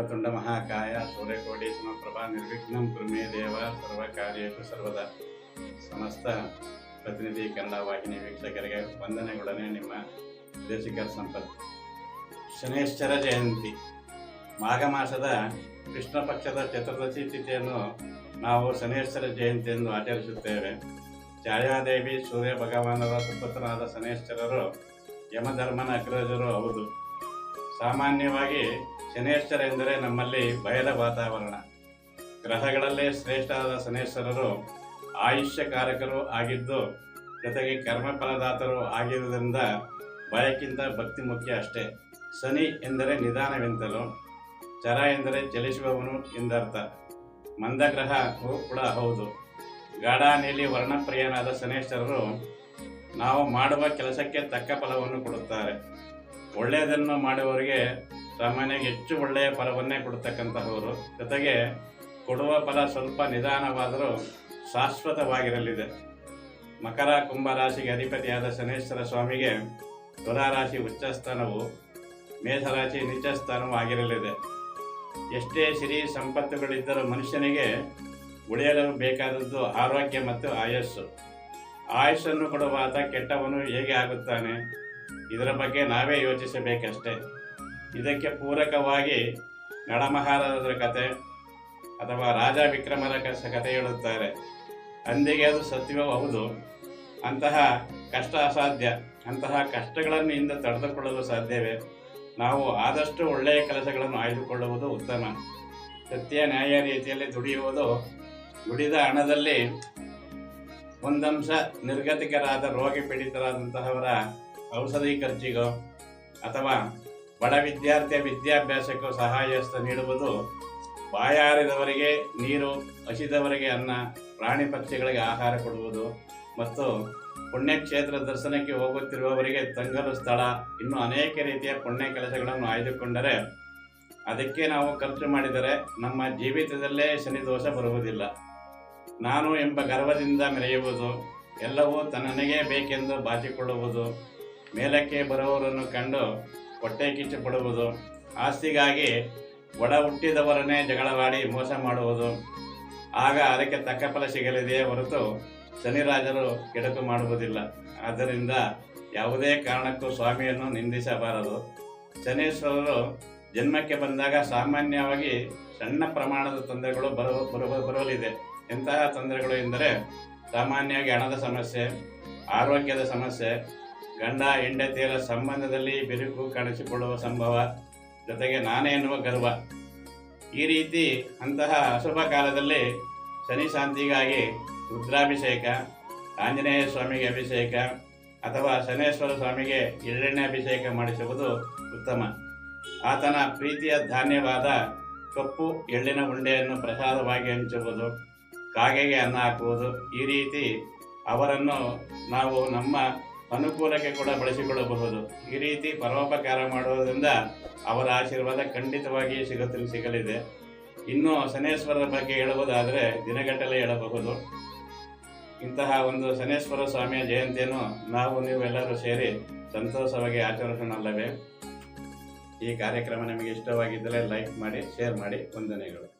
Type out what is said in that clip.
ಮಹಾಕಾಯ ಸೂರ್ಯಕೋಟಿ ಸಮಪ್ರಭಾ ನಿರ್ವಿಘ್ನಂ ಕುರ್ಮೇ ದೇವ ಸರ್ವಕಾರ್ಯೇಷು ಸರ್ವದ ಸಮಸ್ತ ಪ್ರತಿನಿಧಿ ಕನ್ನಡ ವಾಹಿನಿ ವೀಕ್ಷಕರಿಗೆ ವಂದನೆಗಳನೆ ನಿಮ್ಮ ದೇಶಿಕರ ಸಂಪತ್ತು. ಶನೇಶ್ವರ ಜಯಂತಿ. ಮಾಘ ಮಾಸದ ಕೃಷ್ಣ ಪಕ್ಷದ ಚತುರ್ದಶಿ ತಿಥಿಯನ್ನು ನಾವು ಶನೇಶ್ವರ ಜಯಂತಿ ಎಂದು ಆಚರಿಸುತ್ತೇವೆ. ಛಾಯಾದೇವಿ ಸೂರ್ಯ ಭಗವಾನರ ಸುಪುತ್ರನಾದ ಶನೇಶ್ವರರು ಯಮಧರ್ಮನ ಅಗ್ರಜರು ಹೌದು. ಸಾಮಾನ್ಯವಾಗಿ ಶನೇಶ್ವರ ಎಂದರೆ ನಮ್ಮಲ್ಲಿ ಭಯದ ವಾತಾವರಣ. ಗ್ರಹಗಳಲ್ಲೇ ಶ್ರೇಷ್ಠರಾದ ಶನೇಶ್ವರರು ಆಯುಷ್ಯಕಾರಕರು ಆಗಿದ್ದು, ಜೊತೆಗೆ ಕರ್ಮಫಲದಾತರು ಆಗಿರುವುದರಿಂದ ಭಯಕ್ಕಿಂತ ಭಕ್ತಿ ಮುಖ್ಯ ಅಷ್ಟೇ. ಶನಿ ಎಂದರೆ ನಿಧಾನವೆಂತಲೂ, ಚರ ಎಂದರೆ ಚಲಿಸುವವನು ಎಂದರ್ಥ. ಮಂದಗ್ರಹ ಕೂಡ ಹೌದು. ಗಾಢ ನೀಲಿ ವರ್ಣಪ್ರಿಯನಾದ ಶನೇಶ್ವರರು ನಾವು ಮಾಡುವ ಕೆಲಸಕ್ಕೆ ತಕ್ಕ ಫಲವನ್ನು ಕೊಡುತ್ತಾರೆ. ಒಳ್ಳೆಯದನ್ನು ಮಾಡುವವರಿಗೆ ಸಾಮಾನ್ಯವಾಗಿ ಹೆಚ್ಚು ಒಳ್ಳೆಯ ಫಲವನ್ನೇ ಕೊಡ್ತಕ್ಕಂತಹವರು. ಜೊತೆಗೆ ಕೊಡುವ ಫಲ ಸ್ವಲ್ಪ ನಿಧಾನವಾದರೂ ಶಾಶ್ವತವಾಗಿರಲಿದೆ. ಮಕರ, ಕುಂಭ ರಾಶಿಗೆ ಅಧಿಪತಿಯಾದ ಶನೇಶ್ವರ ಸ್ವಾಮಿಗೆ ತುಲಾರಾಶಿ ಉಚ್ಚ ಸ್ಥಾನವು ಮೇಷರಾಶಿ ನಿಚ ಸ್ಥಾನವೂ ಆಗಿರಲಿದೆ. ಎಷ್ಟೇ ಸಿರಿ ಸಂಪತ್ತುಗಳಿದ್ದರೂ ಮನುಷ್ಯನಿಗೆ ಉಳಿಯಲು ಬೇಕಾದದ್ದು ಆರೋಗ್ಯ ಮತ್ತು ಆಯಸ್ಸು. ಆಯಸ್ಸನ್ನು ಕೊಡುವಾತ ಕೆಟ್ಟವನು ಹೇಗೆ ಆಗುತ್ತಾನೆ? ಇದರ ಬಗ್ಗೆ ನಾವೇ ಯೋಚಿಸಬೇಕಷ್ಟೇ. ಇದಕ್ಕೆ ಪೂರಕವಾಗಿ ನಡಮಹಾರಾಜರ ಕತೆ ಅಥವಾ ರಾಜ ವಿಕ್ರಮರ ಕತೆ ಹೇಳುತ್ತಾರೆ. ಅಂದಿಗೆ ಅದು ಸತ್ಯವೂ ಹೌದು? ಅಂತಹ ಕಷ್ಟ ಅಸಾಧ್ಯ, ಅಂತಹ ಕಷ್ಟಗಳನ್ನು ಇಂದ ತಡೆದುಕೊಳ್ಳಲು ಸಾಧ್ಯವೇ? ನಾವು ಆದಷ್ಟು ಒಳ್ಳೆಯ ಕೆಲಸಗಳನ್ನು ಆಯ್ದುಕೊಳ್ಳುವುದು ಉತ್ತಮ. ಸತ್ಯ ನ್ಯಾಯ ರೀತಿಯಲ್ಲಿ ದುಡಿಯುವುದು ದುಡಿದ ಹಣದಲ್ಲಿ ಒಂದಂಶ ನಿರ್ಗತಿಕರಾದ ರೋಗಿ ಪೀಡಿತರಾದಂತಹವರ ಔಷಧಿ ಖರ್ಚಿಗೋ ಅಥವಾ ಬಡ ವಿದ್ಯಾರ್ಥಿಯ ವಿದ್ಯಾಭ್ಯಾಸಕ್ಕೂ ಸಹಾಯ ಹಸ್ತ ನೀಡುವುದು ಬಾಯಾರಿದವರಿಗೆ ನೀರು, ಹಸಿದವರಿಗೆ ಅನ್ನ, ಪ್ರಾಣಿ ಪಕ್ಷಿಗಳಿಗೆ ಆಹಾರ ಕೊಡುವುದು ಮತ್ತು ಪುಣ್ಯಕ್ಷೇತ್ರ ದರ್ಶನಕ್ಕೆ ಹೋಗುತ್ತಿರುವವರಿಗೆ ತಂಗಲು ಸ್ಥಳ, ಇನ್ನೂ ಅನೇಕ ರೀತಿಯ ಪುಣ್ಯ ಕೆಲಸಗಳನ್ನು ಆಯ್ದುಕೊಂಡರೆ ಅದಕ್ಕೆ ನಾವು ಖರ್ಚು ಮಾಡಿದರೆ ನಮ್ಮ ಜೀವಿತದಲ್ಲೇ ಶನಿದೋಷ ಬರುವುದಿಲ್ಲ. ನಾನು ಎಂಬ ಗರ್ವದಿಂದ ಮೆರೆಯುವುದು ಎಲ್ಲವೂ ತನ್ನನಿಗೆ ಬೇಕೆಂದು ಬಾಚಿಕೊಳ್ಳುವುದು ಮೇಲಕ್ಕೆ ಬರುವವರನ್ನು ಕಂಡು ಹೊಟ್ಟೆ ಕಿಚ್ಚು ಪಡುವುದು ಆಸ್ತಿಗಾಗಿ ಒಡ ಹುಟ್ಟಿದವರನ್ನೇ ಜಗಳವಾಡಿ ಮೋಸ ಮಾಡುವುದು. ಆಗ ಅದಕ್ಕೆ ತಕ್ಕ ಫಲ ಸಿಗಲಿದೆಯೇ ಹೊರತು ಶನಿರಾಜರು ಕೆಡಕು ಮಾಡುವುದಿಲ್ಲ. ಆದ್ದರಿಂದ ಯಾವುದೇ ಕಾರಣಕ್ಕೂ ಸ್ವಾಮಿಯನ್ನು ನಿಂದಿಸಬಾರದು. ಶನೀಶ್ವರರು ಜನ್ಮಕ್ಕೆ ಬಂದಾಗ ಸಾಮಾನ್ಯವಾಗಿ ಸಣ್ಣ ಪ್ರಮಾಣದ ತೊಂದರೆಗಳು ಬರುವ ಬರುವ ಬರಲಿದೆ ಎಂತಹ ತೊಂದರೆಗಳು ಎಂದರೆ ಸಾಮಾನ್ಯವಾಗಿ ಹಣದ ಸಮಸ್ಯೆ, ಆರೋಗ್ಯದ ಸಮಸ್ಯೆ ಗಂಡ, ಹೆಂಡತಿಯರ ಸಂಬಂಧದಲ್ಲಿ ಬಿರುಕು ಕಾಣಿಸಿಕೊಳ್ಳುವ ಸಂಭವ ಜೊತೆಗೆ ನಾನೇ ಎನ್ನುವ ಗರ್ವ. ಈ ರೀತಿ ಅಂತಹ ಅಶುಭ ಕಾಲದಲ್ಲಿ ಶನಿ ಶಾಂತಿಗಾಗಿ ರುದ್ರಾಭಿಷೇಕ, ಆಂಜನೇಯ ಸ್ವಾಮಿಗೆ ಅಭಿಷೇಕ ಅಥವಾ ಶನೇಶ್ವರ ಸ್ವಾಮಿಗೆ ಎಳ್ಳೆಣ್ಣೆ ಅಭಿಷೇಕ ಮಾಡಿಸುವುದು ಉತ್ತಮ. ಆತನ ಪ್ರೀತಿಯ ಧಾನ್ಯವಾದ ಕಪ್ಪು ಎಳ್ಳಿನ ಉಂಡೆಯನ್ನು ಪ್ರಸಾದವಾಗಿ ಹಂಚುವುದು, ಕಾಗೆಗೆ ಅನ್ನ ಹಾಕುವುದು, ಈ ರೀತಿ ಅವರನ್ನು ನಾವು ನಮ್ಮ ಅನುಕೂಲಕ್ಕೆ ಕೂಡ ಬಳಸಿಕೊಳ್ಳಬಹುದು. ಈ ರೀತಿ ಪರೋಪಕಾರ ಮಾಡುವುದರಿಂದ ಅವರ ಆಶೀರ್ವಾದ ಖಂಡಿತವಾಗಿಯೇ ಸಿಗುತ್ತೆ ಸಿಗಲಿದೆ. ಇನ್ನು ಶನೇಶ್ವರರ ಬಗ್ಗೆ ಹೇಳುವುದಾದರೆ ದಿನಗಟ್ಟಲೆ ಹೇಳಬಹುದು. ಇಂತಹ ಒಂದು ಶನೇಶ್ವರ ಸ್ವಾಮಿಯ ಜಯಂತಿಯನ್ನು ನಾವು ನೀವೆಲ್ಲರೂ ಸೇರಿ ಸಂತೋಷವಾಗಿ ಆಚರಿಸೋಣಲ್ಲವೇ? ಈ ಕಾರ್ಯಕ್ರಮ ನಿಮಗೆ ಇಷ್ಟವಾಗಿದ್ದರೆ ಲೈಕ್ ಮಾಡಿ, ಶೇರ್ ಮಾಡಿ. ವಂದನೆಗಳು.